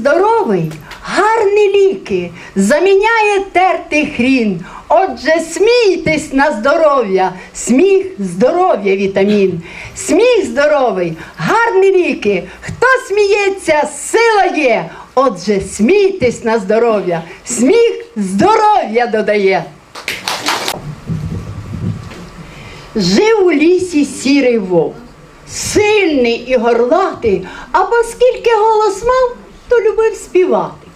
здоровий, гарні ліки, заміняє тертий хрін. Отже, смійтесь на здоров'я, сміх, здоров'я, вітамін. Сміх здоровий, гарні ліки. Хто сміється, сила є. Отже, смійтесь на здоров'я, сміх здоров'я додає. Жив у лісі сірий вовк, сильний і горлатий, а оскільки голос мав, то любив співати.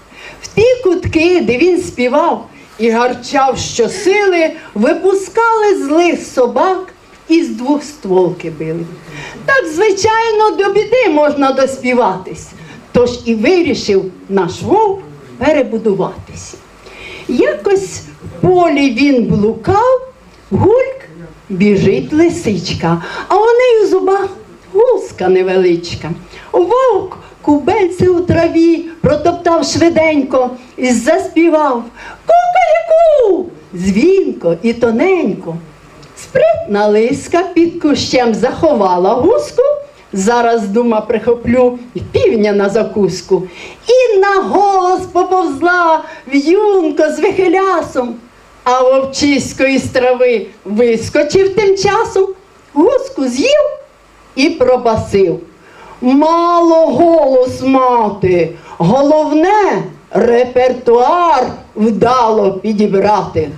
В ті кутки, де він співав і гарчав щосили, випускали злих собак і з двох стволки били. Так, звичайно, до біди можна доспіватись. Тож і вирішив наш вовк перебудуватися. Якось в полі він блукав, гульк біжить лисичка, а у неї в зубах гуска невеличка. Кубельце у траві протоптав швиденько і заспівав Кукаряку! Дзвінко і тоненько. Спритна лиска під кущем заховала гуску. Зараз дума прихоплю півня на закуску. І на голос поповзла в'юнко з вихилясом. А вовчисько із трави вискочив тим часом, гуску з'їв і пробасив. Мало голос мати, головне репертуар вдало підібрати.